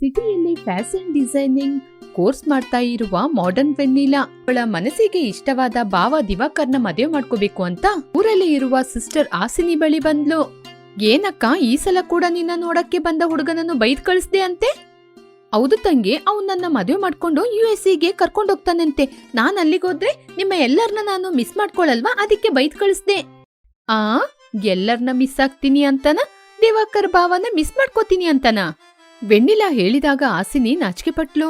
ಸಿಟಿಯಲ್ಲಿ fashion designing course ಮಾಡ್ತಾ ಇರುವ ಮಾಡರ್ನ್ ವೆನ್ನಿಲಾ ಅವಳ ಮನಸ್ಸಿಗೆ ಇಷ್ಟವಾದ ಭಾವ ದಿವಾಕರ್ನ ಮದುವೆ ಮಾಡ್ಕೋಬೇಕು ಅಂತ ಊರಲ್ಲಿ ಇರುವ ಸಿಸ್ಟರ್ ಆಸಿನಿ ಬಳಿ ಬಂದ್ಲು. ಏನಕ್ಕ, ಈ ಸಲ ಕೂಡ ನಿನ್ನ ನೋಡಕ್ಕೆ ಬಂದ ಹುಡುಗನನ್ನು ಬೈದ್ ಕಳಿಸ್ದೆ ಅಂತೆ? ಹೌದು ತಂಗಿ, ಅವ್ನು ನನ್ನ ಮದುವೆ ಮಾಡ್ಕೊಂಡು ಯು ಎಸ್ಗೆ ಕರ್ಕೊಂಡು ಹೋಗ್ತಾನಂತೆ. ನಾನ್ ಅಲ್ಲಿಗೋದ್ರೆ ನಿಮ್ಮ ಎಲ್ಲರನ್ನ ನಾನು ಮಿಸ್ ಮಾಡ್ಕೊಳಲ್ವಾ? ಅದಕ್ಕೆ ಬೈದ್ ಕಳಿಸ್ದೆ. ಆ ಎಲ್ಲರನ್ನ ಮಿಸ್ ಆಗ್ತೀನಿ ಅಂತನ? ದಿವಾಕರ್ ಭಾವನ ಮಿಸ್ ಮಾಡ್ಕೋತೀನಿ ಅಂತನ? ವೆಣ್ಣಿಲಾ ಹೇಳಿದಾಗ ಆಸಿನಿ ನಾಚಿಕೆ ಪಟ್ಲು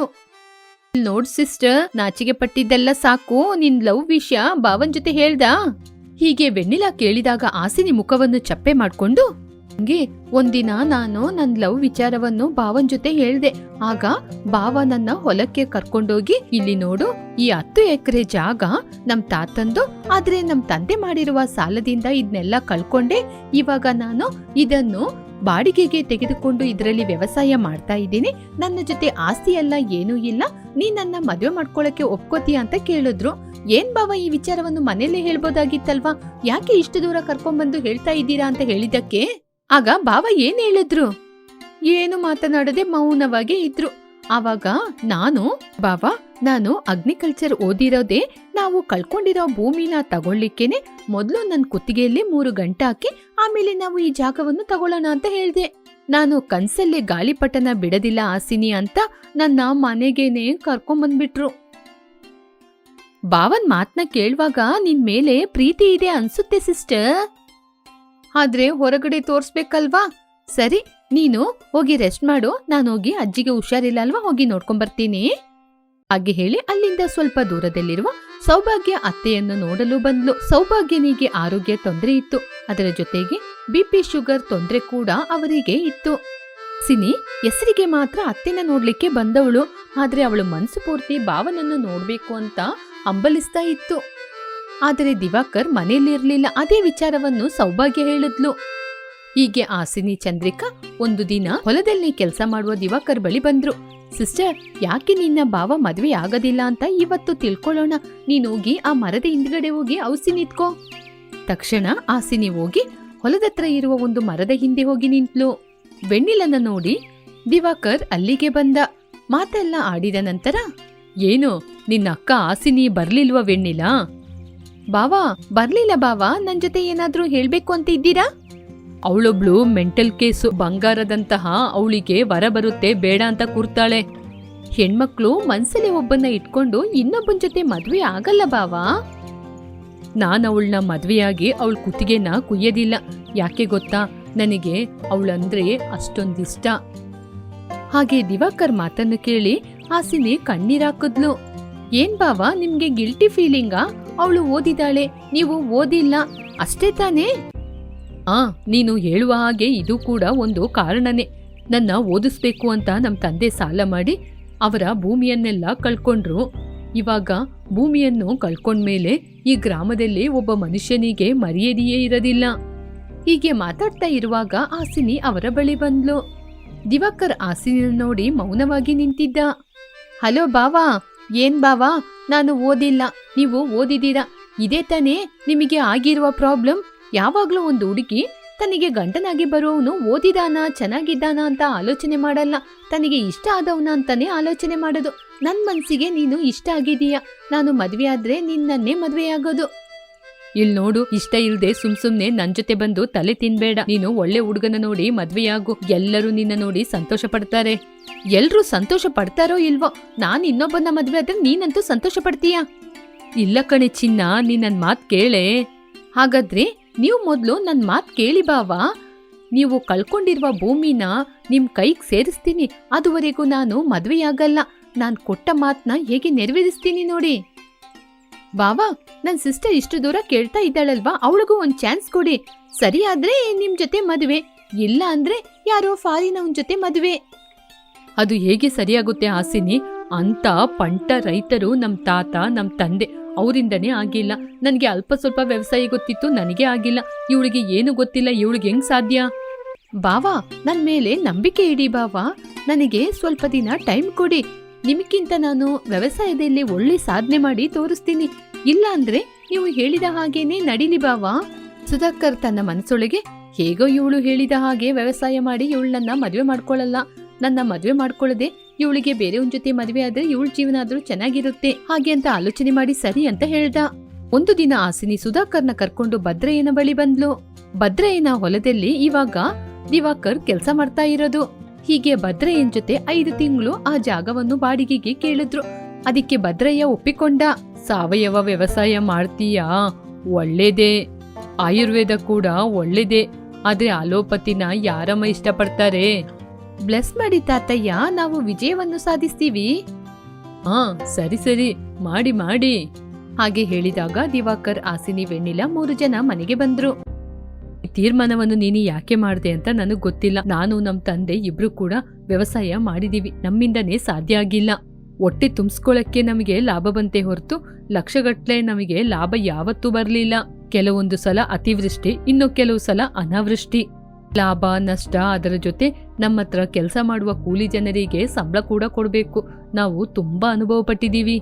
ನೋಡ್ ಸಿಸ್ಟರ್ ನಾಚಿಕೆ ಪಟ್ಟಿದ್ದೆಲ್ಲ ಸಾಕು, ನಿನ್ ಲವ್ ವಿಷಯ ಬಾವನ್ ಜೊತೆ ಹೇಳ್ದ? ಹೀಗೆ ವೆಣ್ಣಿಲಾ ಕೇಳಿದಾಗ ಆಸಿನಿ ಮುಖವನ್ನು ಚಪ್ಪೆ ಮಾಡ್ಕೊಂಡು, ಹಂಗೆ, ಒಂದಿನ ನಾನು ನನ್ ಲವ್ ವಿಚಾರವನ್ನು ಬಾವನ್ ಜೊತೆ ಹೇಳ್ದೆ. ಆಗ ಬಾವ ನನ್ನ ಹೊಲಕ್ಕೆ ಕರ್ಕೊಂಡೋಗಿ, ಇಲ್ಲಿ ನೋಡು, ಈ ಹತ್ತು ಎಕರೆ ಜಾಗ ನಮ್ ತಾತಂದು, ಆದ್ರೆ ನಮ್ ತಂದೆ ಮಾಡಿರುವ ಸಾಲದಿಂದ ಇದನ್ನೆಲ್ಲ ಕಳ್ಕೊಂಡೆ. ಇವಾಗ ನಾನು ಇದನ್ನು ಬಾಡಿಗೆಗೆ ತೆಗೆದುಕೊಂಡು ಇದರಲ್ಲಿ ವ್ಯವಸಾಯ ಮಾಡ್ತಾ ಇದ್ದೀನಿ. ನನ್ನ ಜೊತೆ ಆಸ್ತಿ ಎಲ್ಲ ಏನೂ ಇಲ್ಲ. ನೀ ನನ್ನ ಮದುವೆ ಮಾಡ್ಕೊಳಕ್ಕೆ ಒಪ್ಕೋತೀಯ ಅಂತ ಕೇಳಿದ್ರು. ಏನ್ ಬಾವ ಈ ವಿಚಾರವನ್ನು ಮನೆಯಲ್ಲೇ ಹೇಳ್ಬೋದಾಗಿತ್ತಲ್ವಾ? ಯಾಕೆ ಇಷ್ಟು ದೂರ ಕರ್ಕೊಂಡ್ಬಂದು ಹೇಳ್ತಾ ಇದ್ದೀರಾ ಅಂತ ಹೇಳಿದ್ದಕ್ಕೆ? ಆಗ ಬಾವ ಏನ್ ಹೇಳಿದ್ರು? ಏನು ಮಾತನಾಡದೆ ಮೌನವಾಗಿ ಇದ್ರು. ಆವಾಗ ನಾನು, ಬಾವ ನಾನು ಅಗ್ನಿಕಲ್ಚರ್ ಓದಿರೋದೇ ನಾವು ಕಳ್ಕೊಂಡಿರೋ ಭೂಮಿನ ತಗೊಳ್ಳಿಕ್ಕೇನೆ ಮೊದಲು ನನ್ನ ಕುತ್ತಿಗೆಯಲ್ಲಿ ಮೂರು ಗಂಟೆ ಹಾಕಿ ಆಮೇಲೆ ನಾವು ಈ ಜಾಗವನ್ನು ತಗೊಳ್ಳೋಣ ಅಂತ ಹೇಳಿದೆ. ನಾನು ಕನ್ಸಲ್ಲೇ ಗಾಳಿಪಟನ ಬಿಡದಿಲ್ಲ ಆಸಿನಿ ಅಂತ ನನ್ನ ಮನೆಗೇನೆ ಕರ್ಕೊಂಬಂದ್ಬಿಟ್ರು. ಬಾವನ್ ಮಾತ್ನ ಕೇಳುವಾಗ ನಿನ್ ಮೇಲೆ ಪ್ರೀತಿ ಇದೆ ಅನ್ಸುತ್ತೆ ಸಿಸ್ಟರ್. ಆದ್ರೆ ಹೊರಗಡೆ ತೋರ್ಸ್ಬೇಕಲ್ವಾ? ಸರಿ, ನೀನು ಹೋಗಿ ರೆಸ್ಟ್ ಮಾಡು, ನಾನು ಹೋಗಿ ಅಜ್ಜಿಗೆ ಹುಷಾರಿಲ್ಲ ಅಲ್ವಾ, ಹೋಗಿ ನೋಡ್ಕೊಂಬರ್ತೀನಿ. ಹಾಗೆ ಹೇಳಿ ಅಲ್ಲಿಂದ ಸ್ವಲ್ಪ ದೂರದಲ್ಲಿರುವ ಸೌಭಾಗ್ಯ ಅತ್ತೆಯನ್ನು ನೋಡಲು ಬಂದ್ಲು. ಸೌಭಾಗ್ಯನಿಗೆ ಆರೋಗ್ಯ ತೊಂದರೆ ಇತ್ತು. ಅದರ ಜೊತೆಗೆ ಬಿಪಿ ಶುಗರ್ ತೊಂದರೆ ಕೂಡ ಅವರಿಗೆ ಇತ್ತು. ಸಿನಿ, ಹೆಸರಿಗೆ ಮಾತ್ರ ಅತ್ತೆನ ನೋಡ್ಲಿಕ್ಕೆ ಬಂದವಳು. ಆದ್ರೆ ಅವಳು ಮನಸ್ಸು ಪೂರ್ತಿ ಭಾವನನ್ನು ನೋಡ್ಬೇಕು ಅಂತ ಅಂಬಲಿಸ್ತಾ ಇತ್ತು. ಆದರೆ ದಿವಾಕರ್ ಮನೆಯಲ್ಲಿರ್ಲಿಲ್ಲ. ಅದೇ ವಿಚಾರವನ್ನು ಸೌಭಾಗ್ಯ ಹೇಳಿದ್ಲು. ಹೀಗೆ ಆ ಸಿನಿ ಚಂದ್ರಿಕಾ ಒಂದು ದಿನ ಹೊಲದಲ್ಲಿ ಕೆಲಸ ಮಾಡುವ ದಿವಾಕರ್ ಬಳಿ ಬಂದ್ರು. ಸಿಸ್ಟರ್, ಯಾಕೆ ನಿನ್ನ ಭಾವ ಮದ್ವೆ ಆಗೋದಿಲ್ಲ ಅಂತ ಇವತ್ತು ತಿಳ್ಕೊಳ್ಳೋಣ? ನೀನ್ ಹೋಗಿ ಆ ಮರದ ಹಿಂದ್ಗಡೆ ಹೋಗಿ ಔಸಿ ನಿಂತ್ಕೋ. ತಕ್ಷಣ ಆಸಿನಿ ಹೋಗಿ ಹೊಲದತ್ರ ಇರುವ ಒಂದು ಮರದ ಹಿಂದೆ ಹೋಗಿ ನಿಂತ್ಲು. ಬೆಣ್ಣಿಲನ್ನ ನೋಡಿ ದಿವಾಕರ್ ಅಲ್ಲಿಗೆ ಬಂದ. ಮಾತೆಲ್ಲ ಆಡಿದ ನಂತರ, ಏನು, ನಿನ್ನ ಅಕ್ಕ ಆಸಿನಿ ಬರ್ಲಿಲ್ವಾ ವೆಣ್ಣಿಲ ಬಾವಾ ಬರ್ಲಿಲ್ಲ ಬಾವಾ ನನ್ ಜೊತೆ ಏನಾದ್ರೂ ಹೇಳ್ಬೇಕು ಅಂತ ಇದ್ದೀರಾ? ಅವಳೊಬ್ಳು ಮೆಂಟಲ್ ಕೇಸು ಬಂಗಾರದಂತಹ ಅವಳಿಗೆ ವರ ಬರುತ್ತೆ, ಬೇಡ ಅಂತ ಕೂರ್ತಾಳೆ. ಹೆಣ್ಮಕ್ಳು ಮನ್ಸಲ್ಲಿ ಒಬ್ಬನ್ನ ಇಟ್ಕೊಂಡು ಇನ್ನೊಬ್ಬನ ಜೊತೆ ಮದ್ವೆ ಆಗಲ್ಲ ಬಾವಾ ನಾನು ಅವಳನ್ನ ಮದ್ವೆಯಾಗಿ ಅವಳ ಕುತ್ತಿಗೆನ ಕುಯ್ಯೋದಿಲ್ಲ. ಯಾಕೆ ಗೊತ್ತಾ? ನನಗೆ ಅವಳಂದ್ರೆ ಅಷ್ಟೊಂದಿಷ್ಟ. ಹಾಗೆ ದಿವಾಕರ್ ಮಾತನ್ನು ಕೇಳಿ ಹಾಸಿನಿ ಕಣ್ಣೀರಾಕದ್ಲು ಏನ್ ಬಾವ ನಿಮ್ಗೆ ಗಿಲ್ಟಿ ಫೀಲಿಂಗಾ ಅವಳು ಓದಿದಾಳೆ ನೀವು ಓದಿಲ್ಲ. ಅಷ್ಟೇ ತಾನೇ? ಆ, ನೀನು ಹೇಳುವ ಹಾಗೆ ಇದು ಕೂಡ ಒಂದು ಕಾರಣನೇ. ನನ್ನ ಓದಿಸ್ಬೇಕು ಅಂತ ನಮ್ಮ ತಂದೆ ಸಾಲ ಮಾಡಿ ಅವರ ಭೂಮಿಯನ್ನೆಲ್ಲ ಕಳ್ಕೊಂಡ್ರು. ಇವಾಗ ಭೂಮಿಯನ್ನು ಕಳ್ಕೊಂಡ್ಮೇಲೆ ಈ ಗ್ರಾಮದಲ್ಲಿ ಒಬ್ಬ ಮನುಷ್ಯನಿಗೆ ಮರ್ಯಾದೆಯೇ ಇರದಿಲ್ಲ. ಹೀಗೆ ಮಾತಾಡ್ತಾ ಇರುವಾಗ ಆಸಿನಿ ಅವರ ಬಳಿ ಬಂದ್ಲು. ದಿವಾಕರ್ ಆಸಿನ ನೋಡಿ ಮೌನವಾಗಿ ನಿಂತಿದ್ದ. ಹಲೋ ಬಾವಾ, ಏನ್ ಬಾವಾ? ನಾನು ಓದಿಲ್ಲ. ನೀವು ಓದಿದ್ದೀರಾ? ಇದೇ ತಾನೇ? ನಿಮಗೆ ಆಗಿರುವ ಪ್ರಾಬ್ಲಮ್? ಯಾವಾಗ್ಲೂ ಒಂದು ಹುಡುಗಿ ತನಗೆ ಗಂಡನಾಗಿ ಬರುವವನು ಓದಿದಾನ, ಚೆನ್ನಾಗಿದ್ದಾನ ಅಂತ ಆಲೋಚನೆ ಮಾಡಲ್ಲ. ತನಗೆ ಇಷ್ಟ ಆದವನ ಅಂತಾನೆ ಆಲೋಚನೆ ಮಾಡೋದು. ನನ್ನ ಮನಸ್ಸಿಗೆ ನೀನು ಇಷ್ಟ ಆಗಿದೀಯ ನಾನು ಮದುವೆ ಆದರೆ ನಿನ್ನನ್ನೇ ಮದ್ವೆಯಾಗೋದು ಇಲ್ಲಿ ನೋಡು, ಇಷ್ಟ ಇಲ್ದೆ ಸುಮ್ ಸುಮ್ನೆ ನನ್ ಜೊತೆ ಬಂದು ತಲೆ ತಿನ್ಬೇಡ. ನೀನು ಒಳ್ಳೆ ಹುಡುಗನ ನೋಡಿ ಮದ್ವೆಯಾಗು. ಎಲ್ಲರೂ ನಿನ್ನ ನೋಡಿ ಸಂತೋಷ ಪಡ್ತಾರೆ. ಎಲ್ರೂ ಸಂತೋಷ ಪಡ್ತಾರೋ ಇಲ್ವೋ? ನಾನ್ ಇನ್ನೊಬ್ಬನ ಮದ್ವೆ ಆದ್ರೆ ನೀನಂತೂ ಸಂತೋಷ ಪಡ್ತೀಯ? ಇಲ್ಲ ಕಣೆ ಚಿನ್ನ, ನೀನ್ ಮಾತು ಮಾತ್ ಕೇಳೆ. ಹಾಗಾದ್ರೆ ನೀವು ಮೊದಲು ನನ್ನ ಮಾತು ಕೇಳಿ ಬಾವಾ. ನೀವು ಕಳ್ಕೊಂಡಿರುವ ಭೂಮಿನ ನಿಮ್ಮ ಕೈಗೆ ಸೇರಿಸ್ತೀನಿ. ಅದುವರೆಗೂ ನಾನು ಮದುವೆಯಾಗಲ್ಲ. ನಾನು ಕೊಟ್ಟ ಮಾತನ್ನ ಹೇಗೆ ನೆರವೇರಿಸ್ತೀನಿ ನೋಡಿ. ಬಾವಾ ನನ್ನ ಸಿಸ್ಟರ್ ಇಷ್ಟು ದೂರ ಕೇಳ್ತಾ ಇದ್ದಾಳಲ್ವಾ? ಅವಳಿಗೂ ಒಂದು ಚಾನ್ಸ್ ಕೊಡಿ. ಸರಿ ನಿಮ್ಮ ನಿಮ್ ಜೊತೆ ಮದುವೆ. ಇಲ್ಲ ಅಂದರೆ ಯಾರೋ ಫಾರಿನವನ್ ಜೊತೆ ಮದುವೆ. ಅದು ಹೇಗೆ ಸರಿಯಾಗುತ್ತೆ ಹಾಸಿನಿ? ಅಂತ ಪಂಟ ರೈತರು ನಮ್ಮ ತಾತ ನಮ್ಮ ತಂದೆ ಅವರಿಂದನೇ ಆಗಿಲ್ಲ. ನನಗೆ ಅಲ್ಪ ಸ್ವಲ್ಪ ವ್ಯವಸಾಯ ಗೊತ್ತಿತ್ತು, ನನಗೆ ಆಗಿಲ್ಲ. ಇವಳಿಗೆ ಏನು ಗೊತ್ತಿಲ್ಲ, ಇವಳಿಗೆ ಹೆಂಗ್ ಸಾಧ್ಯ? ಬಾವಾ ನನ್ನ ಮೇಲೆ ನಂಬಿಕೆ ಇಡಿ ಬಾವಾ. ನನಗೆ ಸ್ವಲ್ಪ ದಿನ ಟೈಮ್ ಕೊಡಿ. ನಿಮಗಿಂತ ನಾನು ವ್ಯವಸಾಯದಲ್ಲಿ ಒಳ್ಳೆ ಸಾಧನೆ ಮಾಡಿ ತೋರಿಸ್ತೀನಿ. ಇಲ್ಲ ಅಂದ್ರೆ ನೀವು ಹೇಳಿದ ಹಾಗೇನೆ ನಡಿಲಿ ಬಾವಾ. ಸುಧಾಕರ್ ತನ್ನ ಮನಸ್ಸೊಳಗೆ ಹೇಗೋ ಇವಳು ಹೇಳಿದ ಹಾಗೆ ವ್ಯವಸಾಯ ಮಾಡಿ ಇವಳನ್ನ ಮದುವೆ ಮಾಡ್ಕೊಳ್ಳಲ್ಲ ನನ್ನ ಮದುವೆ ಮಾಡ್ಕೊಳ್ಳದೆ ಇವಳಿಗೆ ಬೇರೆ ಒಂದ್ ಜೊತೆ ಮದುವೆ ಆದ್ರೆ ಇವಳ ಜೀವನ ಆದ್ರೂ ಚೆನ್ನಾಗಿರುತ್ತೆ. ಹಾಗೆ ಅಂತ ಆಲೋಚನೆ ಮಾಡಿ ಸರಿ ಅಂತ ಹೇಳ್ದ. ಒಂದು ದಿನ ಆಸಿನಿ ಸುಧಾಕರ್ನ ಕರ್ಕೊಂಡು ಭದ್ರಯ್ಯನ ಬಳಿ ಬಂದ್ಲು. ಭದ್ರಯ್ಯನ ಹೊಲದಲ್ಲಿ ಇವಾಗ ದಿವಾಕರ್ ಕೆಲಸ ಮಾಡ್ತಾ ಇರೋದು. ಹೀಗೆ ಭದ್ರಯ್ಯನ್ ಜೊತೆ ಐದು ತಿಂಗಳು ಆ ಜಾಗವನ್ನು ಬಾಡಿಗೆಗೆ ಕೇಳಿದ್ರು. ಅದಕ್ಕೆ ಭದ್ರಯ್ಯ ಒಪ್ಪಿಕೊಂಡ. ಸಾವಯವ ವ್ಯವಸಾಯ ಮಾಡ್ತೀಯಾ? ಒಳ್ಳೇದೇ. ಆಯುರ್ವೇದ ಕೂಡ ಒಳ್ಳೇದೇ. ಆದ್ರೆ ಅಲೋಪತಿನ ಯಾರಮ್ಮ ಇಷ್ಟಪಡ್ತಾರೆ? ಬ್ಲೆಸ್ ಮಾಡಿ ತಾತಯ್ಯ ನಾವು ವಿಜಯವನ್ನು ಸಾಧಿಸ್ತೀವಿ. ಹಾ ಸರಿ ಸರಿ. ಮಾಡಿ ಮಾಡಿ. ಹಾಗೆ ಹೇಳಿದಾಗ ದಿವಾಕರ್ ಆಸಿನಿ ವೆಣ್ಣಿಲ ಮೂರು ಜನ ಮನೆಗೆ ಬಂದ್ರು. ತೀರ್ಮಾನವನ್ನು ನೀನು ಯಾಕೆ ಮಾಡಿದೆ ಅಂತ ನನಗೆ ಗೊತ್ತಿಲ್ಲ. ನಾನು ನಮ್ಮ ತಂದೆ ಇಬ್ರು ಕೂಡ ವ್ಯವಸಾಯ ಮಾಡಿದೀವಿ. ನಮ್ಮಿಂದನೇ ಸಾಧ್ಯ ಆಗಿಲ್ಲ. ಹೊಟ್ಟೆ ತುಂಬಿಸ್ಕೊಳ್ಳಕ್ಕೆ ನಮಗೆ ಲಾಭ ಬಂತೆ ಹೊರತು ಲಕ್ಷಗಟ್ಲೆ ನಮಗೆ ಲಾಭ ಯಾವತ್ತೂ ಬರಲಿಲ್ಲ. ಕೆಲವೊಂದು ಸಲ ಅತಿವೃಷ್ಟಿ ಇನ್ನು ಕೆಲವು ಸಲ ಅನಾವೃಷ್ಟಿ. ಲಾಭ, ನಷ್ಟ ಅದರ ಜೊತೆ ನಮ್ಮ ಹತ್ರ ಕೆಲಸ ಮಾಡುವ ಕೂಲಿ ಜನರಿಗೆ ಸಂಬಳ ಕೂಡ ಕೊಡಬೇಕು. ನಾವು ತುಂಬಾ ಅನುಭವ ಪಟ್ಟಿದ್ದೀವಿ.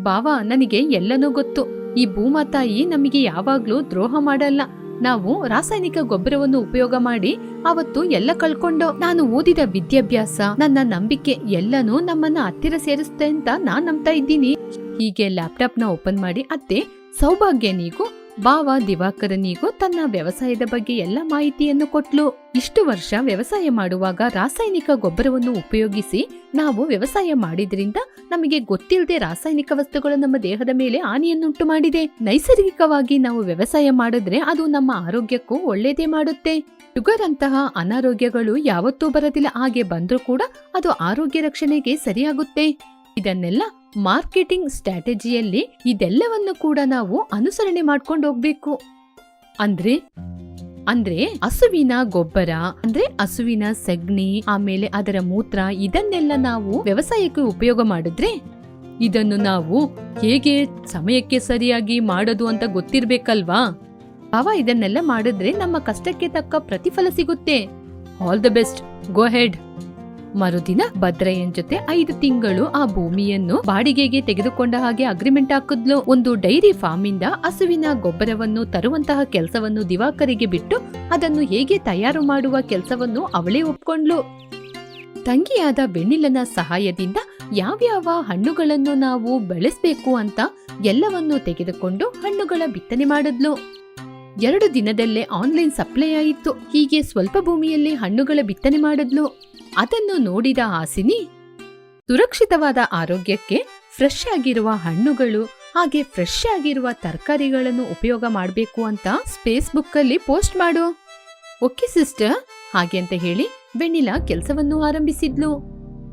ಬಾವ ನನಗೆ ಎಲ್ಲನೂ ಗೊತ್ತು. ಈ ಭೂಮಾತಾಯಿ ನಮಗೆ ಯಾವಾಗ್ಲೂ ದ್ರೋಹ ಮಾಡಲ್ಲ. ನಾವು ರಾಸಾಯನಿಕ ಗೊಬ್ಬರವನ್ನು ಉಪಯೋಗ ಮಾಡಿ ಅವತ್ತು ಎಲ್ಲ ಕಳ್ಕೊಂಡು ನಾನು ಓದಿದ ವಿದ್ಯಾಭ್ಯಾಸ, ನನ್ನ ನಂಬಿಕೆ ಎಲ್ಲನೂ ನಮ್ಮನ್ನ ಹತ್ತಿರ ಸೇರಿಸುತ್ತೆ ಅಂತ ನಾನ್ ನಂಬ್ತಾ ಇದ್ದೀನಿ. ಹೀಗೆ ಲ್ಯಾಪ್ಟಾಪ್ನ ಓಪನ್ ಮಾಡಿ ಅತ್ತೆ ಸೌಭಾಗ್ಯನಿಗೂ ಬಾವ ದಿವಾಕರನಿಗೂ ತನ್ನ ವ್ಯವಸಾಯದ ಬಗ್ಗೆ ಎಲ್ಲ ಮಾಹಿತಿಯನ್ನು ಕೊಟ್ಲು. ಇಷ್ಟು ವರ್ಷ ವ್ಯವಸಾಯ ಮಾಡುವಾಗ ರಾಸಾಯನಿಕ ಗೊಬ್ಬರವನ್ನು ಉಪಯೋಗಿಸಿ ನಾವು ವ್ಯವಸಾಯ ಮಾಡಿದ್ರಿಂದ ನಮಗೆ ಗೊತ್ತಿಲ್ಲದೆ ರಾಸಾಯನಿಕ ವಸ್ತುಗಳು ನಮ್ಮ ದೇಹದ ಮೇಲೆ ಹಾನಿಯನ್ನುಂಟು ಮಾಡಿದೆ. ನೈಸರ್ಗಿಕವಾಗಿ ನಾವು ವ್ಯವಸಾಯ ಮಾಡಿದ್ರೆ ಅದು ನಮ್ಮ ಆರೋಗ್ಯಕ್ಕೂ ಒಳ್ಳೇದೇ ಮಾಡುತ್ತೆ. ಶುಗರ್ ಅಂತಹ ಅನಾರೋಗ್ಯಗಳು ಯಾವತ್ತೂ ಬರದಿಲ್ಲ, ಹಾಗೆ ಬಂದ್ರೂ ಕೂಡ ಅದು ಆರೋಗ್ಯ ರಕ್ಷಣೆಗೆ ಸರಿಯಾಗುತ್ತೆ. ಇದನ್ನೆಲ್ಲ ಮಾರ್ಕೆಟಿಂಗ್ ಸ್ಟ್ರಾಟಜಿಯಲ್ಲಿ ಇದೆಲ್ಲವನ್ನು ಕೂಡ ನಾವು ಅನುಸರಣೆ ಮಾಡ್ಕೊಂಡು ಹೋಗ್ಬೇಕು. ಅಂದ್ರೆ ಅಂದ್ರೆ ಹಸುವಿನ ಗೊಬ್ಬರ, ಅಂದ್ರೆ ಹಸುವಿನ ಸಗಣಿ, ಆಮೇಲೆ ಅದರ ಮೂತ್ರ, ಇದನ್ನೆಲ್ಲ ನಾವು ವ್ಯವಸಾಯಕ್ಕೆ ಉಪಯೋಗ ಮಾಡಿದ್ರೆ ಇದನ್ನು ನಾವು ಹೇಗೆ ಸಮಯಕ್ಕೆ ಸರಿಯಾಗಿ ಮಾಡೋದು ಅಂತ ಗೊತ್ತಿರ್ಬೇಕಲ್ವಾ? ಅವ ಇದನ್ನೆಲ್ಲ ಮಾಡಿದ್ರೆ ನಮ್ಮ ಕಷ್ಟಕ್ಕೆ ತಕ್ಕ ಪ್ರತಿಫಲ ಸಿಗುತ್ತೆ. All the best go ahead ಮರುದಿನ ಭದ್ರಯ್ಯನ್ ಜೊತೆ ಐದು ತಿಂಗಳು ಆ ಭೂಮಿಯನ್ನು ಬಾಡಿಗೆಗೆ ತೆಗೆದುಕೊಂಡ ಹಾಗೆ ಅಗ್ರಿಮೆಂಟ್ ಹಾಕಿದ್ಲು. ಒಂದು ಡೈರಿ ಫಾರ್ಮ್ ಇಂದ ಹಸುವಿನ ಗೊಬ್ಬರವನ್ನು ತರುವಂತಹ ಕೆಲಸವನ್ನು ದಿವಾಕರಿಗೆ ಬಿಟ್ಟು ಅದನ್ನು ಹೇಗೆ ತಯಾರು ಮಾಡುವ ಕೆಲಸವನ್ನು ಅವಳೇ ಒಪ್ಕೊಂಡ್ಲು ತಂಗಿಯಾದ ಬೆಣ್ಣಿಲನ ಸಹಾಯದಿಂದ ಯಾವ್ಯಾವ ಹಣ್ಣುಗಳನ್ನು ನಾವು ಬೆಳೆಸಬೇಕು ಅಂತ ಎಲ್ಲವನ್ನೂ ತೆಗೆದುಕೊಂಡು ಹಣ್ಣುಗಳ ಬಿತ್ತನೆ ಮಾಡಿದ್ಲು. ಎರಡು ದಿನದಲ್ಲೇ ಆನ್ಲೈನ್ ಸಪ್ಲೈ ಆಯಿತು. ಹೀಗೆ ಸ್ವಲ್ಪ ಭೂಮಿಯಲ್ಲಿ ಹಣ್ಣುಗಳ ಬಿತ್ತನೆ ಮಾಡಿದ್ಲು. ಅದನ್ನು ನೋಡಿದ ಆಸಿನಿ ಸುರಕ್ಷಿತವಾದ ಆರೋಗ್ಯಕ್ಕೆ ಫ್ರೆಶ್ ಆಗಿರುವ ಹಣ್ಣುಗಳು ಹಾಗೆ ಫ್ರೆಶ್ ಆಗಿರುವ ತರಕಾರಿಗಳನ್ನು ಉಪಯೋಗ ಮಾಡಬೇಕು ಅಂತ ಫೇಸ್ಬುಕ್ ಅಲ್ಲಿ ಪೋಸ್ಟ್ ಮಾಡು. ಓಕೆ ಸಿಸ್ಟರ್ ಹಾಗೆ ಅಂತ ಹೇಳಿ ವೆನಿಲಾ ಕೆಲಸವನ್ನು ಆರಂಭಿಸಿದ್ಲು.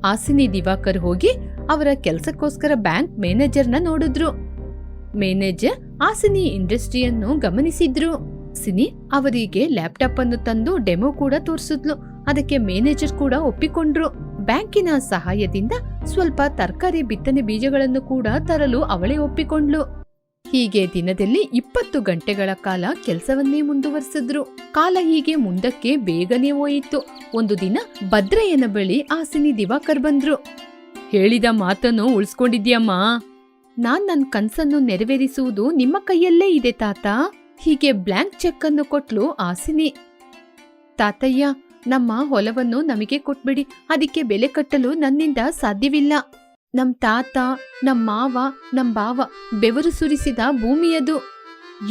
ಆಸಿನಿ ದಿವಾಕರ್ ಹೋಗಿ ಅವರ ಕೆಲಸಕ್ಕೋಸ್ಕರ ಬ್ಯಾಂಕ್ ಮ್ಯಾನೇಜರ್ನ ನೋಡಿದ್ರು. ಮ್ಯಾನೇಜರ್ ಆಸಿನಿ ಇಂಡಸ್ಟ್ರಿಯನ್ನು ಗಮನಿಸಿದ್ರು. ಸಿನಿ ಅವರಿಗೆ ಲ್ಯಾಪ್ಟಾಪ್ ಅನ್ನು ತಂದು ಡೆಮೋ ಕೂಡ ತೋರಿಸಿದ್ಲು. ಅದಕ್ಕೆ ಮ್ಯಾನೇಜರ್ ಕೂಡ ಒಪ್ಪಿಕೊಂಡ್ರು. ಬ್ಯಾಂಕಿನ ಸಹಾಯದಿಂದ ಸ್ವಲ್ಪ ತರಕಾರಿ ಬಿತ್ತನೆ ಬೀಜಗಳನ್ನು ಕೂಡ ತರಲು ಅವಳೇ ಒಪ್ಪಿಕೊಂಡ್ಲು ಹೀಗೆ ದಿನದಲ್ಲಿ ಇಪ್ಪತ್ತು ಗಂಟೆಗಳ ಕಾಲ ಕೆಲಸವನ್ನೇ ಮುಂದುವರಿಸಿದ್ರು. ಕಾಲ ಹೀಗೆ ಮುಂದಕ್ಕೆ ಬೇಗನೆ ಹೋಯಿತು. ಒಂದು ದಿನ ಭದ್ರಯ್ಯನ ಬಳಿ ಆಸಿನಿ ದಿವಾಕರ್ ಬಂದ್ರು. ಹೇಳಿದ ಮಾತನ್ನು ಉಳಿಸ್ಕೊಂಡಿದ್ಯಮ್ಮ? ನಾನ್ ನನ್ನ ಕನ್ಸನ್ನು ನೆರವೇರಿಸುವುದು ನಿಮ್ಮ ಕೈಯಲ್ಲೇ ಇದೆ ತಾತ. ಹೀಗೆ ಬ್ಲ್ಯಾಂಕ್ ಚೆಕ್ ಅನ್ನು ಕೊಟ್ಲು ಆಸಿನಿ ತಾತಯ್ಯ ನಮ್ಮ ಹೊಲವನ್ನು ನಮಗೆ ಕೊಟ್ಬಿಡಿ. ಅದಕ್ಕೆ ಬೆಲೆ ಕಟ್ಟಲು ನನ್ನಿಂದ ಸಾಧ್ಯವಿಲ್ಲ. ನಮ್ ತಾತ, ನಮ್ ಮಾವ, ನಮ್ ಬಾವ ಬೆವರು ಸುರಿಸಿದ ಭೂಮಿಯದು.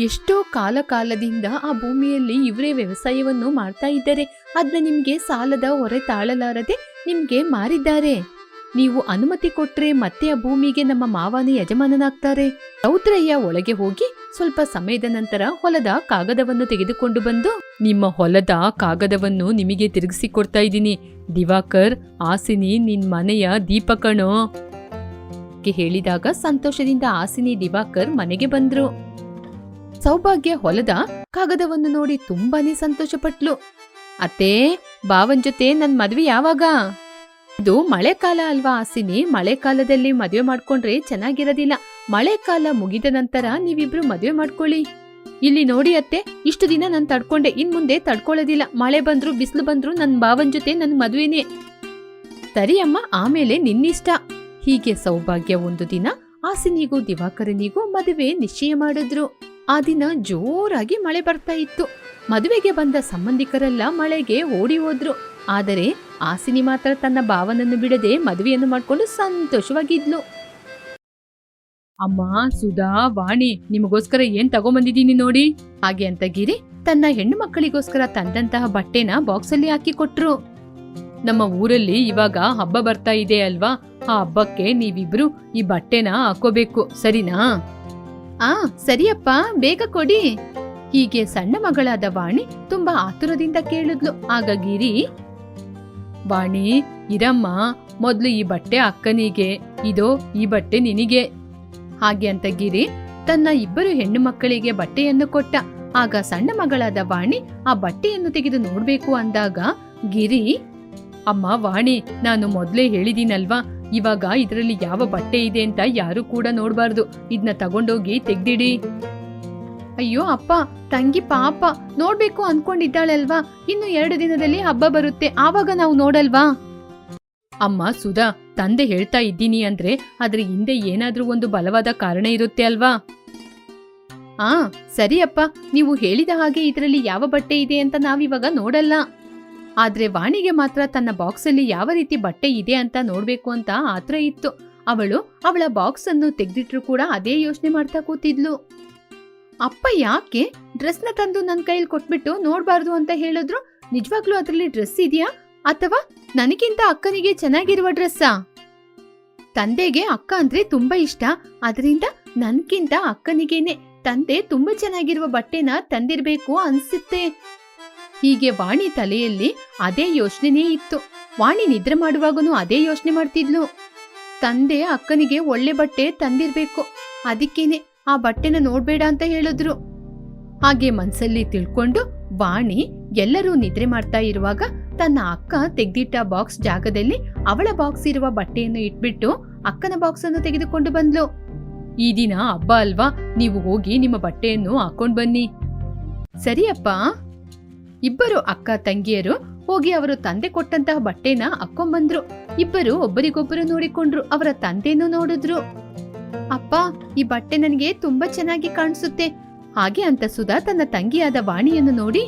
ಎಷ್ಟೋ ಕಾಲ ಕಾಲದಿಂದ ಆ ಭೂಮಿಯಲ್ಲಿ ಇವರೇ ವ್ಯವಸಾಯವನ್ನು ಮಾಡ್ತಾ ಇದ್ದಾರೆ. ಅದನ್ನ ನಿಮ್ಗೆ ಸಾಲದ ಹೊರೆ ತಾಳಲಾರದೆ ನಿಮ್ಗೆ ಮಾರಿದ್ದಾರೆ. ನೀವು ಅನುಮತಿ ಕೊಟ್ರೆ ಮತ್ತೆ ಆ ಭೂಮಿಗೆ ನಮ್ಮ ಮಾವನೇ ಯಜಮಾನನಾಗ್ತಾರೆ. ರೌದ್ರಯ್ಯ ಒಳಗೆ ಹೋಗಿ ಸ್ವಲ್ಪ ಸಮಯದ ನಂತರ ಹೊಲದ ಕಾಗದವನ್ನು ತೆಗೆದುಕೊಂಡು ಬಂದು ನಿಮ್ಮ ಹೊಲದ ಕಾಗದವನ್ನು ನಿಮಗೆ ತಿರುಗಿಸಿ ಕೊಡ್ತಾ ಇದ್ದೀನಿ. ದಿವಾಕರ್, ಆಸಿನಿ, ನಿನ್ ಮನೆಯ ದೀಪಕಣೋ. ಹೇಳಿದಾಗ ಸಂತೋಷದಿಂದ ಆಸಿನಿ, ದಿವಾಕರ್ ಮನೆಗೆ ಬಂದ್ರು. ಸೌಭಾಗ್ಯ ಹೊಲದ ಕಾಗದವನ್ನು ನೋಡಿ ತುಂಬಾನೇ ಸಂತೋಷಪಟ್ಲು. ಅತ್ತೇ ಬಾವನ್ ಜೊತೆ ನನ್ ಮದ್ವೆ ಯಾವಾಗ? ಇದು ಮಳೆಕಾಲ ಅಲ್ವಾ ಆಸಿನಿ? ಮಳೆಕಾಲದಲ್ಲಿ ಮದುವೆ ಮಾಡ್ಕೊಂಡ್ರೆ ಚೆನ್ನಾಗಿರೋದಿಲ್ಲ. ಮಳೆಕಾಲ ಮುಗಿದ ನಂತರ ನೀವಿಬ್ರು ಮದುವೆ ಮಾಡ್ಕೊಳ್ಳಿ. ಇಲ್ಲಿ ನೋಡಿ ಅತ್ತೆ, ಇಷ್ಟು ದಿನ ನಾನು ತಡ್ಕೊಂಡೆ, ಇನ್ ಮುಂದೆ ತಡ್ಕೊಳ್ಳೋದಿಲ್ಲ. ಮಳೆ ಬಂದ್ರು, ಬಿಸಿಲು ಬಂದ್ರು, ನನ್ ಬಾವನ್ ಜೊತೆ ನನ್ ಮದುವೆನೇ. ಸರಿ ಅಮ್ಮ, ಆಮೇಲೆ ನಿನ್ನಿಷ್ಟ. ಹೀಗೆ ಸೌಭಾಗ್ಯ ಒಂದು ದಿನ ಆಸಿನಿಗೂ ದಿವಾಕರನಿಗೂ ಮದುವೆ ನಿಶ್ಚಯ ಮಾಡಿದ್ರು. ಆ ದಿನ ಜೋರಾಗಿ ಮಳೆ ಬರ್ತಾ ಇತ್ತು. ಮದುವೆಗೆ ಬಂದ ಸಂಬಂಧಿಕರೆಲ್ಲ ಮಳೆಗೆ ಓಡಿ ಹೋದ್ರು. ಆದರೆ ಆಸಿನಿ ಮಾತ್ರ ತನ್ನ ಭಾವನನ್ನು ಬಿಡದೆ ಮದುವೆಯನ್ನು ಮಾಡ್ಕೊಂಡು ಸಂತೋಷವಾಗಿದ್ಲು. ಅಮ್ಮ, ಸುಧಾ, ವಾಣಿ, ನಿಮಗೋಸ್ಕರ ಏನ್ ತಗೊಂಬಂದಿದ್ದೀನಿ ನೋಡಿ? ಹಾಗೆ ಅಂತ ಗಿರಿ ತನ್ನ ಹೆಣ್ಣು ಮಕ್ಕಳಿಗೋಸ್ಕರ ತಂದಂತಹ ಬಟ್ಟೆನ ಬಾಕ್ಸ್ ಅಲ್ಲಿ ಹಾಕಿ ಕೊಟ್ರು. ನಮ್ಮ ಊರಲ್ಲಿ ಇವಾಗ ಹಬ್ಬ ಬರ್ತಾ ಇದೆ ಅಲ್ವಾ? ಆ ಹಬ್ಬಕ್ಕೆ ನೀವಿಬ್ರು ಈ ಬಟ್ಟೆನ ಹಾಕೋಬೇಕು, ಸರಿನಾ? ಆ, ಸರಿಯಪ್ಪ, ಬೇಗ ಕೊಡಿ. ಹೀಗೆ ಸಣ್ಣ ಮಗಳಾದ ವಾಣಿ ತುಂಬಾ ಆತುರದಿಂದ ಕೇಳಿದ್ಲು. ಆಗ ಗಿರಿ, ವಾಣಿ, ಇರಮ್ಮ, ಮೊದ್ಲು ಈ ಬಟ್ಟೆ ಅಕ್ಕನಿಗೆ, ಇದೋ ಈ ಬಟ್ಟೆ ನಿನಗೆ. ಹಾಗೆ ಅಂತ ಗಿರಿ ತನ್ನ ಇಬ್ಬರು ಹೆಣ್ಣು ಮಕ್ಕಳಿಗೆ ಬಟ್ಟೆಯನ್ನು ಕೊಟ್ಟ. ಆಗ ಸಣ್ಣ ಮಗಳಾದ ವಾಣಿ ಆ ಬಟ್ಟೆಯನ್ನು ತೆಗೆದು ನೋಡ್ಬೇಕು ಅಂದಾಗ ಗಿರಿ, ಅಮ್ಮ, ವಾಣಿ, ನಾನು ಮೊದ್ಲೇ ಹೇಳಿದೀನಲ್ವಾ? ಇವಾಗ ಇದರಲ್ಲಿ ಯಾವ ಬಟ್ಟೆ ಇದೆ ಅಂತ ಯಾರು ಕೂಡ ನೋಡ್ಬಾರ್ದು. ಇದನ್ನ ತಗೊಂಡೋಗಿ ತೆಗ್ದಿಡಿ. ಅಯ್ಯೋ, ಅಪ್ಪ, ತಂಗಿ ಪಾಪ. ನೋಡ್ಬೇಕು ಅನ್ಕೊಂಡಿದ್ದಾಳಲ್ವಾ? ಇನ್ನು ಎರಡು ದಿನದಲ್ಲಿ ಹಬ್ಬ ಬರುತ್ತೆ. ಆವಾಗ ನಾವು ನೋಡಲ್ವಾ? ಅಮ್ಮ, ಸುಧಾ, ತಂದೆ ಹೇಳ್ತಾ ಇದ್ದೀನಿ ಅಂದ್ರೆ ಅದ್ರ ಹಿಂದೆ ಏನಾದ್ರೂ ಒಂದು ಬಲವಾದ ಕಾರಣ ಇರುತ್ತೆ ಅಲ್ವಾ? ಆ ಸರಿಯಪ್ಪ ನೀವು ಹೇಳಿದ ಹಾಗೆ ಇದರಲ್ಲಿ ಯಾವ ಬಟ್ಟೆ ಇದೆ ಅಂತ ನಾವಿವಾಗ ನೋಡಲ್ಲ. ಆದ್ರೆ ವಾಣಿಗೆ ಮಾತ್ರ ತನ್ನ ಬಾಕ್ಸಲ್ಲಿ ಯಾವ ರೀತಿ ಬಟ್ಟೆ ಇದೆ ಅಂತ ನೋಡ್ಬೇಕು ಅಂತ ಆತ್ರ ಇತ್ತು. ಅವಳು ಅವಳ ಬಾಕ್ಸ್ ಅನ್ನು ತೆಗ್ದಿಟ್ರು ಕೂಡ ಅದೇ ಯೋಚನೆ ಮಾಡ್ತಾ ಕೂತಿದ್ಲು. ಅಪ್ಪ ಯಾಕೆ? ಡ್ರೆಸ್ನ ತಂದು ನನ್ನ ಕೈಯಲ್ಲಿ ಕೊಟ್ಬಿಟ್ಟು ನೋಡಬಾರ್ದು ಅಂತ ಹೇಳಿದ್ರು? ನಿಜವಾಗ್ಲೂ ಅದರಲ್ಲಿ ಡ್ರೆಸ್ ಇದೆಯಾ? ಅಥವಾ ನನಗಿಂತ ಅಕ್ಕನಿಗೆ ಚೆನ್ನಾಗಿರುವ ಡ್ರೆಸ್ಸಾ? ತಂದೆಗೆ ಅಕ್ಕ ಅಂದ್ರೆ ತುಂಬಾ ಇಷ್ಟ. ಅದರಿಂದ ನನ್ಗಿಂತ ಅಕ್ಕನಿಗೇನೆ ತಂದೆ ತುಂಬಾ ಚೆನ್ನಾಗಿರುವ ಬಟ್ಟೆನ ತಂದಿರ್ಬೇಕು ಅನ್ಸುತ್ತೆ. ಹೀಗೆ ವಾಣಿ ತಲೆಯಲ್ಲಿ ಅದೇ ಯೋಚನೆನೇ ಇತ್ತು. ವಾಣಿ ನಿದ್ರೆ ಮಾಡುವಾಗನು ಅದೇ ಯೋಚನೆ ಮಾಡ್ತಿದ್ಲು. ತಂದೆ ಅಕ್ಕನಿಗೆ ಒಳ್ಳೆ ಬಟ್ಟೆ ತಂದಿರ್ಬೇಕು. ಅದಕ್ಕೇನೆ ಆ ಬಟ್ಟೆನ ನೋಡ್ಬೇಡ ಅಂತ ಹೇಳಿದ್ರು. ಹಾಗೆ ಮನ್ಸಲ್ಲಿ ತಿಳ್ಕೊಂಡು ವಾಣಿ ಎಲ್ಲರೂ ನಿದ್ರೆ ಮಾಡ್ತಾ ಇರುವಾಗ ತನ್ನ ಅಕ್ಕ ತೆಗ್ದಿಟ್ಟ ಬಾಕ್ಸ್ ಜಾಗದಲ್ಲಿ ಅವಳ ಬಾಕ್ಸ್ ಇರುವ ಬಟ್ಟೆಯನ್ನು ಇಟ್ಬಿಟ್ಟು ಅಕ್ಕನ ಬಾಕ್ಸ್ ಅನ್ನು ತೆಗೆದುಕೊಂಡು ಬಂದ್ಲು. ಈ ದಿನ ಹಬ್ಬ ಅಲ್ವಾ? ನೀವು ಹೋಗಿ ನಿಮ್ಮ ಬಟ್ಟೆಯನ್ನು ಹಾಕೊಂಡ್ ಬನ್ನಿ. ಸರಿಯಪ್ಪ ಇಬ್ಬರು ಅಕ್ಕ ತಂಗಿಯರು ಹೋಗಿ ಅವರು ತಂದೆ ಕೊಟ್ಟಂತಹ ಬಟ್ಟೆನ ಹಾಕೊಂಬಂದ್ರು. ಇಬ್ಬರು ಒಬ್ಬರಿಗೊಬ್ಬರು ನೋಡಿಕೊಂಡ್ರು, ಅವರ ತಂದೆನೂ ನೋಡಿದ್ರು. ಅಪ್ಪ, ಈ ಬಟ್ಟೆ ನನಗೆ ತುಂಬಾ ಚೆನ್ನಾಗಿ ಕಾಣಿಸುತ್ತೆ. ಹಾಗೆ ಅಂತ ಸುಧಾ ತನ್ನ ತಂಗಿಯಾದ ವಾಣಿಯನ್ನು ನೋಡಿ,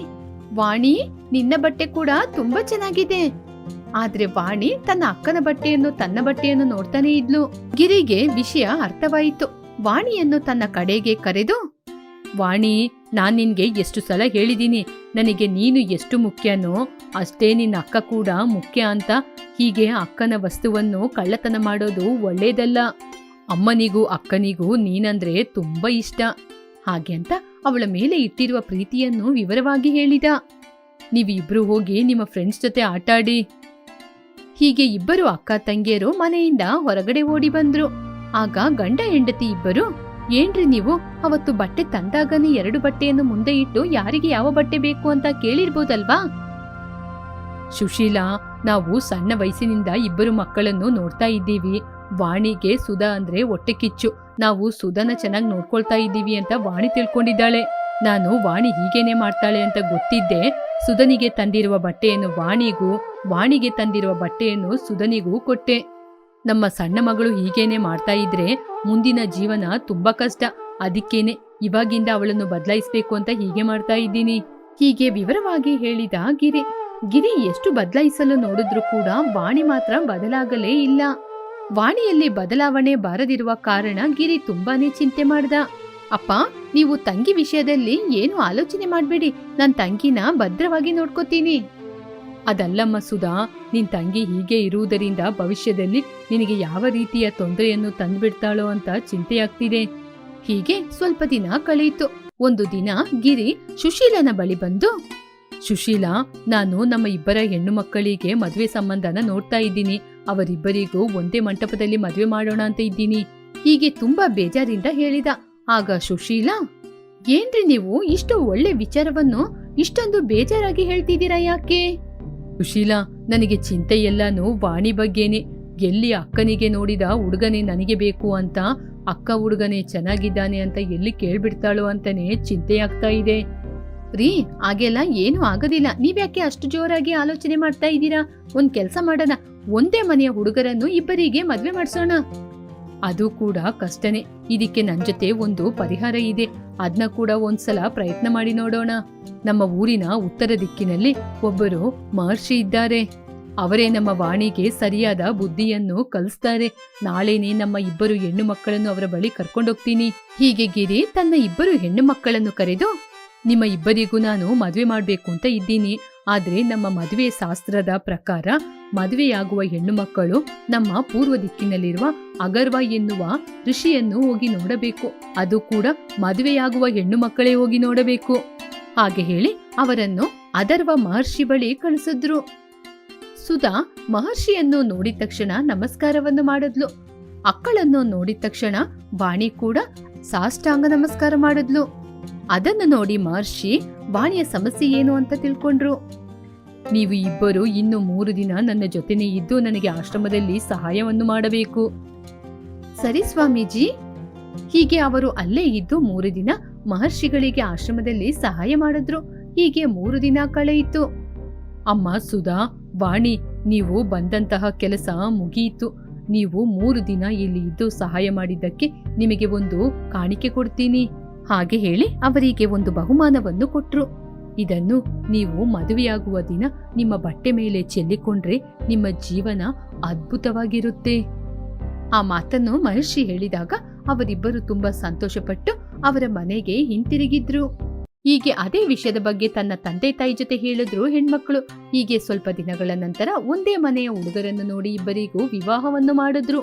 ವಾಣಿ, ನಿನ್ನ ಬಟ್ಟೆ ಕೂಡ ತುಂಬಾ ಚೆನ್ನಾಗಿದೆ. ಆದ್ರೆ ವಾಣಿ ತನ್ನ ಅಕ್ಕನ ಬಟ್ಟೆಯನ್ನು ತನ್ನ ಬಟ್ಟೆಯನ್ನು ನೋಡ್ತಾನೆ ಇದ್ಲು. ಗಿರಿಗೆ ವಿಷಯ ಅರ್ಥವಾಯಿತು. ವಾಣಿಯನ್ನು ತನ್ನ ಕಡೆಗೆ ಕರೆದು, ವಾಣಿ, ನಾನ್ ನಿನ್ಗೆ ಎಷ್ಟು ಸಲ ಹೇಳಿದೀನಿ. ನನಗೆ ನೀನು ಎಷ್ಟು ಮುಖ್ಯನೋ ಅಷ್ಟೇ ನಿನ್ನ ಅಕ್ಕ ಕೂಡ ಮುಖ್ಯ ಅಂತ. ಹೀಗೆ ಅಕ್ಕನ ವಸ್ತುವನ್ನು ಕಳ್ಳತನ ಮಾಡೋದು ಒಳ್ಳೇದಲ್ಲ. ಅಮ್ಮನಿಗೂ ಅಕ್ಕನಿಗೂ ನೀನಂದ್ರೆ ತುಂಬಾ ಇಷ್ಟ. ಹಾಗೆ ಅಂತ ಅವಳ ಮೇಲೆ ಇಟ್ಟಿರುವ ಪ್ರೀತಿಯನ್ನು ವಿವರವಾಗಿ ಹೇಳಿದ. ನೀವಿಬ್ರು ಹೋಗಿ ನಿಮ್ಮ ಫ್ರೆಂಡ್ಸ್ ಜೊತೆ ಆಟಾಡಿ. ಹೀಗೆ ಇಬ್ಬರು ಅಕ್ಕ ತಂಗಿಯರು ಮನೆಯಿಂದ ಹೊರಗಡೆ ಓಡಿ ಬಂದ್ರು. ಆಗ ಗಂಡ ಹೆಂಡತಿ ಇಬ್ಬರು, ಏನ್ರಿ ನೀವು? ಅವತ್ತು ಬಟ್ಟೆ ತಂದಾಗನೇ ಎರಡು ಬಟ್ಟೆಯನ್ನು ಮುಂದೆ ಇಟ್ಟು ಯಾರಿಗೆ ಯಾವ ಬಟ್ಟೆ ಬೇಕು ಅಂತ ಕೇಳಿರ್ಬೋದಲ್ವಾ? ಸುಶೀಲಾ, ನಾವು ಸಣ್ಣ ವಯಸ್ಸಿನಿಂದ ಇಬ್ಬರು ಮಕ್ಕಳನ್ನು ನೋಡ್ತಾ ಇದ್ದೀವಿ. ವಾಣಿಗೆ ಸುಧಾ ಅಂದ್ರೆ ಹೊಟ್ಟೆ ಕಿಚ್ಚು. ನಾವು ಸುಧನ ಚೆನ್ನಾಗಿ ನೋಡ್ಕೊಳ್ತಾ ಇದ್ದೀವಿ ಅಂತ ವಾಣಿ ತಿಳ್ಕೊಂಡಿದ್ದಾಳೆ. ನಾನು ವಾಣಿ ಹೀಗೇನೆ ಮಾಡ್ತಾಳೆ ಅಂತ ಗೊತ್ತಿದ್ದೆ ಸುಧನಿಗೆ ತಂದಿರುವ ಬಟ್ಟೆಯನ್ನು ವಾಣಿಗೂ, ವಾಣಿಗೆ ತಂದಿರುವ ಬಟ್ಟೆಯನ್ನು ಸುಧನಿಗೂ ಕೊಟ್ಟೆ. ನಮ್ಮ ಸಣ್ಣ ಮಗಳು ಹೀಗೇನೆ ಮಾಡ್ತಾ ಇದ್ರೆ ಮುಂದಿನ ಜೀವನ ತುಂಬಾ ಕಷ್ಟ. ಅದಕ್ಕೇನೆ ಇವಾಗಿಂದ ಅವಳನ್ನು ಬದಲಾಯಿಸಬೇಕು ಅಂತ ಹೀಗೆ ಮಾಡ್ತಾ ಇದ್ದೀನಿ. ಹೀಗೆ ವಿವರವಾಗಿ ಹೇಳಿದ ಗಿರಿ. ಗಿರಿ ಎಷ್ಟು ಬದಲಾಯಿಸಲು ನೋಡಿದ್ರು ಕೂಡ ವಾಣಿ ಮಾತ್ರ ಬದಲಾಗಲೇ ಇಲ್ಲ. ವಾಣಿಯಲ್ಲಿ ಬದಲಾವಣೆ ಬಾರದಿರುವ ಕಾರಣ ಗಿರಿ ತುಂಬಾನೇ ಚಿಂತೆ ಮಾಡ್ದ. ಅಪ್ಪ, ನೀವು ತಂಗಿ ವಿಷಯದಲ್ಲಿ ಏನು ಆಲೋಚನೆ ಮಾಡ್ಬೇಡಿ. ನನ್ ತಂಗಿನ ಭದ್ರವಾಗಿ ನೋಡ್ಕೋತೀನಿ. ಅದಲ್ಲಮ್ಮ ಸುಧಾ, ನಿನ್ ತಂಗಿ ಹೀಗೆ ಇರುವುದರಿಂದ ಭವಿಷ್ಯದಲ್ಲಿ ನಿನಗೆ ಯಾವ ರೀತಿಯ ತೊಂದರೆಯನ್ನು ತಂದ್ಬಿಡ್ತಾಳೋ ಅಂತ ಚಿಂತೆಯಾಗ್ತಿದೆ. ಹೀಗೆ ಸ್ವಲ್ಪ ದಿನ ಕಳೆಯಿತು. ಒಂದು ದಿನ ಗಿರಿ ಸುಶೀಲನ ಬಳಿ ಬಂದು, ಸುಶೀಲಾ, ನಾನು ನಮ್ಮ ಇಬ್ಬರ ಹೆಣ್ಣು ಮಕ್ಕಳಿಗೆ ಮದುವೆ ಸಂಬಂಧನ ನೋಡ್ತಾ ಇದ್ದೀನಿ. ಅವರಿಬ್ಬರಿಗೂ ಒಂದೇ ಮಂಟಪದಲ್ಲಿ ಮದುವೆ ಮಾಡೋಣ ಅಂತ ಇದ್ದೀನಿ. ಹೀಗೆ ತುಂಬಾ ಬೇಜಾರಿಂದ ಹೇಳಿದ. ಆಗ ಸುಶೀಲಾ, ಏನ್ರಿ ನೀವು ಇಷ್ಟು ಒಳ್ಳೆ ವಿಚಾರವನ್ನು ಇಷ್ಟೊಂದು ಬೇಜಾರಾಗಿ ಹೇಳ್ತಿದ್ದೀರಾ ಯಾಕೆ? ಸುಶೀಲಾ, ನನಗೆ ಚಿಂತೆ ಎಲ್ಲಾನು ವಾಣಿ ಬಗ್ಗೆನೆ, ಎಲ್ಲಿ ಅಕ್ಕನಿಗೆ ನೋಡಿದ ಹುಡುಗನೇ ನನಗೆ ಬೇಕು ಅಂತ, ಅಕ್ಕ ಹುಡುಗನೇ ಚೆನ್ನಾಗಿದ್ದಾನೆ ಅಂತ ಎಲ್ಲಿ ಕೇಳ್ಬಿಡ್ತಾಳೋ ಅಂತಾನೆ ಚಿಂತೆಯಾಗ್ತಾ ಇದೆ. ರೀ, ಹಾಗೆಲ್ಲ ಏನು ಆಗೋದಿಲ್ಲ. ನೀವ್ಯಾಕೆ ಅಷ್ಟು ಜೋರಾಗಿ ಆಲೋಚನೆ ಮಾಡ್ತಾ ಇದ್ದೀರಾ? ಒಂದ್ ಕೆಲಸ ಮಾಡೋಣ. ಒಂದೇ ಮನೆಯ ಹುಡುಗರನ್ನು ಇಬ್ಬರಿಗೆ ಮದ್ವೆ ಮಾಡಿಸೋಣ. ಅದು ಕೂಡ ಕಷ್ಟನೇ. ಇದಕ್ಕೆ ನನ್ ಜೊತೆ ಒಂದು ಪರಿಹಾರ ಇದೆ. ಅದನ್ನ ಕೂಡ ಒಂದ್ಸಲ ಪ್ರಯತ್ನ ಮಾಡಿ ನೋಡೋಣ. ನಮ್ಮ ಊರಿನ ಉತ್ತರ ದಿಕ್ಕಿನಲ್ಲಿ ಒಬ್ಬರು ಮಹರ್ಷಿ ಇದ್ದಾರೆ. ಅವರೇ ನಮ್ಮ ವಾಣಿಗೆ ಸರಿಯಾದ ಬುದ್ಧಿಯನ್ನು ಕಲಿಸ್ತಾರೆ. ನಾಳೆನೇ ನಮ್ಮ ಇಬ್ಬರು ಹೆಣ್ಣು ಮಕ್ಕಳನ್ನು ಅವರ ಬಳಿ ಕರ್ಕೊಂಡೋಗ್ತೀನಿ. ಹೀಗೆ ಗಿರಿ ತನ್ನ ಇಬ್ಬರು ಹೆಣ್ಣು ಮಕ್ಕಳನ್ನು ಕರೆದು, ನಿಮ್ಮ ಇಬ್ಬರಿಗೂ ನಾನು ಮದುವೆ ಮಾಡಬೇಕು ಅಂತ ಇದ್ದೀನಿ. ಆದ್ರೆ ನಮ್ಮ ಮದುವೆ ಶಾಸ್ತ್ರದ ಪ್ರಕಾರ ಮದುವೆಯಾಗುವ ಹೆಣ್ಣು ಮಕ್ಕಳು ನಮ್ಮ ಪೂರ್ವ ದಿಕ್ಕಿನಲ್ಲಿರುವ ಅಗರ್ವ ಎನ್ನುವ ಋಷಿಯನ್ನು ಹೋಗಿ ನೋಡಬೇಕು. ಅದು ಕೂಡ ಮದುವೆಯಾಗುವ ಹೆಣ್ಣು ಮಕ್ಕಳೇ ಹೋಗಿ ನೋಡಬೇಕು. ಹಾಗೆ ಹೇಳಿ ಅವರನ್ನು ಅದರ್ವ ಮಹರ್ಷಿ ಬಳಿ ಕಳಿಸಿದ್ರು. ಸುಧಾ ಮಹರ್ಷಿಯನ್ನು ನೋಡಿದ ತಕ್ಷಣ ನಮಸ್ಕಾರವನ್ನು ಮಾಡಿದ್ಲು. ಅಕ್ಕಳನ್ನು ನೋಡಿದ ತಕ್ಷಣ ವಾಣಿ ಕೂಡ ಸಾಷ್ಟಾಂಗ ನಮಸ್ಕಾರ ಮಾಡಿದ್ಲು. ಅದನ್ನು ನೋಡಿ ಮಹರ್ಷಿ, ವಾಣಿಯ ಸಮಸ್ಯೆ ಏನು ಅಂತ ತಿಳ್ಕೊಂಡ್ರು? ನೀವು ಇಬ್ಬರು ಇನ್ನು ಮೂರು ದಿನ ನನ್ನ ಜೊತೆನೇ ಇದ್ದು ನನಗೆ ಆಶ್ರಮದಲ್ಲಿ ಸಹಾಯವನ್ನು ಮಾಡಬೇಕು. ಸರಿ ಸ್ವಾಮೀಜಿ. ಹೀಗೆ ಅವರು ಅಲ್ಲೇ ಇದ್ದು ಮೂರು ದಿನ ಮಹರ್ಷಿಗಳಿಗೆ ಆಶ್ರಮದಲ್ಲಿ ಸಹಾಯ ಮಾಡಿದ್ರು. ಹೀಗೆ ಮೂರು ದಿನ ಕಳೆಯಿತು. ಅಮ್ಮ, ಸುಧಾ, ವಾಣಿ, ನೀವು ಬಂದಂತಹ ಕೆಲಸ ಮುಗಿಯಿತು. ನೀವು ಮೂರು ದಿನ ಇಲ್ಲಿ ಇದ್ದು ಸಹಾಯ ಮಾಡಿದ್ದಕ್ಕೆ ನಿಮಗೆ ಒಂದು ಕಾಣಿಕೆ ಕೊಡ್ತೀನಿ. ಹಾಗೆ ಹೇಳಿ ಅವರಿಗೆ ಒಂದು ಬಹುಮಾನವನ್ನು ಕೊಟ್ರು. ಇದನ್ನು ನೀವು ಮದುವೆಯಾಗುವ ದಿನ ನಿಮ್ಮ ಬಟ್ಟೆ ಮೇಲೆ ಚೆಲ್ಲಿಕೊಂಡ್ರೆ ನಿಮ್ಮ ಜೀವನ ಅದ್ಭುತವಾಗಿರುತ್ತೆ. ಆ ಮಾತನ್ನು ಮಹರ್ಷಿ ಹೇಳಿದಾಗ ಅವರಿಬ್ಬರು ತುಂಬಾ ಸಂತೋಷಪಟ್ಟು ಅವರ ಮನೆಗೆ ಹಿಂತಿರುಗಿದ್ರು. ಹೀಗೆ ಅದೇ ವಿಷಯದ ಬಗ್ಗೆ ತನ್ನ ತಂದೆ ತಾಯಿ ಜೊತೆ ಹೇಳಿದ್ರು ಹೆಣ್ಮಕ್ಳು. ಹೀಗೆ ಸ್ವಲ್ಪ ದಿನಗಳ ನಂತರ ಒಂದೇ ಮನೆಯ ಹುಡುಗರನ್ನು ನೋಡಿ ಇಬ್ಬರಿಗೂ ವಿವಾಹವನ್ನು ಮಾಡಿದ್ರು.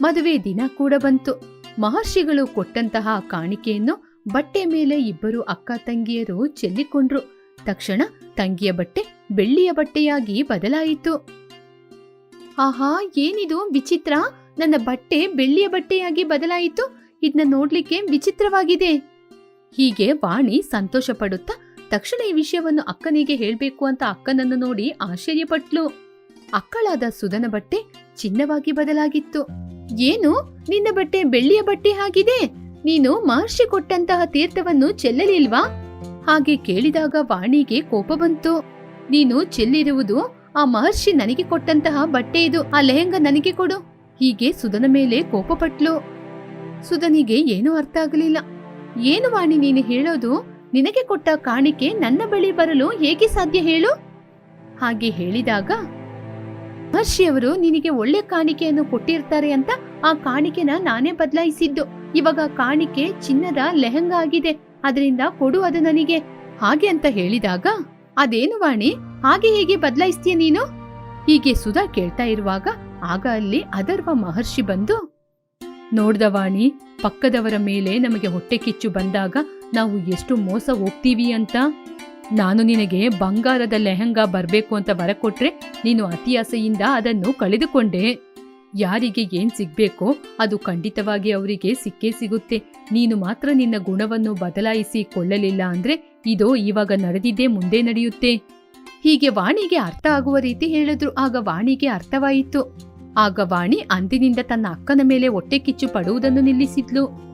ಮದುವೆ ದಿನ ಕೂಡ ಬಂತು. ಮಹರ್ಷಿಗಳು ಕೊಟ್ಟಂತಹ ಕಾಣಿಕೆಯನ್ನು ಬಟ್ಟೆ ಮೇಲೆ ಇಬ್ಬರು ಅಕ್ಕ ತಂಗಿಯರು ಚೆಲ್ಲಿಕೊಂಡ್ರು. ತಕ್ಷಣ ತಂಗಿಯ ಬಟ್ಟೆ ಬೆಳ್ಳಿಯ ಬಟ್ಟೆಯಾಗಿ ಬದಲಾಯಿತು. ಆಹಾ, ಏನಿದು? ವಿಚಿತ್ರ? ನನ್ನ ಬಟ್ಟೆ ಬೆಳ್ಳಿಯ ಬಟ್ಟೆಯಾಗಿ ಬದಲಾಯಿತು. ಇದನ್ನ ನೋಡ್ಲಿಕ್ಕೆ ವಿಚಿತ್ರವಾಗಿದೆ. ಹೀಗೆ ವಾಣಿ ಸಂತೋಷ ಪಡುತ್ತಾ ತಕ್ಷಣ ಈ ವಿಷಯವನ್ನು ಅಕ್ಕನಿಗೆ ಹೇಳಬೇಕು ಅಂತ ಅಕ್ಕನನ್ನು ನೋಡಿ ಆಶ್ಚರ್ಯಪಟ್ಲು. ಅಕ್ಕಳಾದ ಸುಧನ ಬಟ್ಟೆ ಚಿನ್ನವಾಗಿ ಬದಲಾಗಿತ್ತು. ಏನು? ನಿನ್ನ ಬಟ್ಟೆ ಬೆಳ್ಳಿಯ ಬಟ್ಟೆ ಆಗಿದೆ? ನೀನು ಮಹರ್ಷಿ ಕೊಟ್ಟಂತಹ ತೀರ್ಥವನ್ನು ಚೆಲ್ಲಲಿಲ್ವಾ? ಹಾಗೆ ಕೇಳಿದಾಗ ವಾಣಿಗೆ ಕೋಪ ಬಂತು. ನೀನು ಚೆಲ್ಲಿರುವುದು ಆ ಮಹರ್ಷಿ ನನಗೆ ಕೊಟ್ಟಂತಹ ಬಟ್ಟೆ ಇದು, ಆ ಲೆಹೆಂಗ ನನಗೆ ಕೊಡು. ಹೀಗೆ ಸುಧನ ಮೇಲೆ ಕೋಪ ಪಟ್ಲು. ಸುಧನಿಗೆ ಏನೂ ಅರ್ಥ ಆಗಲಿಲ್ಲ. ಏನು ವಾಣಿ ನೀನು ಹೇಳೋದು? ನಿನಗೆ ಕೊಟ್ಟ ಕಾಣಿಕೆ ನನ್ನ ಬಳಿ ಬರಲು ಹೇಗೆ ಸಾಧ್ಯ ಹೇಳು? ಹಾಗೆ ಹೇಳಿದಾಗ, ಮಹರ್ಷಿಯವರು ನಿನಗೆ ಒಳ್ಳೆ ಕಾಣಿಕೆಯನ್ನು ಕೊಟ್ಟಿರ್ತಾರೆ ಅಂತ ಆ ಕಾಣಿಕೆನ ನಾನೇ ಬದಲಾಯಿಸಿದ್ದು. ಇವಾಗ ಕಾಣಿಕೆ ಚಿನ್ನದ ಲೆಹಂಗ ಆಗಿದೆ. ಅದರಿಂದ ಕೊಡು ಅದು ನನಗೆ. ಹಾಗೆ ಅಂತ ಹೇಳಿದಾಗ, ಅದೇನು ವಾಣಿ? ಹಾಗೆ ಹೇಗೆ ಬದಲಾಯಿಸ್ತೀಯ ನೀನು? ಹೀಗೆ ಸುಧಾ ಕೇಳ್ತಾ ಇರುವಾಗ, ಆಗ ಅಲ್ಲಿ ಅದರ್ವ ಮಹರ್ಷಿ ಬಂದು, ನೋಡ್ದ ವಾಣಿ, ಪಕ್ಕದವರ ಮೇಲೆ ನಮಗೆ ಹೊಟ್ಟೆ ಕಿಚ್ಚು ಬಂದಾಗ ನಾವು ಎಷ್ಟು ಮೋಸ ಹೋಗ್ತೀವಿ ಅಂತ? ನಾನು ನಿನಗೆ ಬಂಗಾರದ ಲೆಹಂಗ ಬರ್ಬೇಕು ಅಂತ ಬರಕೊಟ್ರೆ ನೀನು ಅತಿಯಾಸೆಯಿಂದ ಅದನ್ನು ಕಳೆದುಕೊಂಡೆ. ಯಾರಿಗೆ ಏನ್ ಸಿಗ್ಬೇಕೋ ಅದು ಖಂಡಿತವಾಗಿ ಅವರಿಗೆ ಸಿಕ್ಕೇ ಸಿಗುತ್ತೆ. ನೀನು ಮಾತ್ರ ನಿನ್ನ ಗುಣವನ್ನು ಬದಲಾಯಿಸಿ ಕೊಳ್ಳಲಿಲ್ಲ ಅಂದ್ರೆ ಇದೋ ಇವಾಗ ನಡೆದಿದ್ದೇ ಮುಂದೆ ನಡೆಯುತ್ತೆ. ಹೀಗೆ ವಾಣಿಗೆ ಅರ್ಥ ಆಗುವ ರೀತಿ ಹೇಳಿದ್ರು. ಆಗ ವಾಣಿಗೆ ಅರ್ಥವಾಯಿತು. ಆಗ ವಾಣಿ ಅಂದಿನಿಂದ ತನ್ನ ಅಕ್ಕನ ಮೇಲೆ ಹೊಟ್ಟೆ ಕಿಚ್ಚು ಪಡುವುದನ್ನು ನಿಲ್ಲಿಸಿದ್ಲು.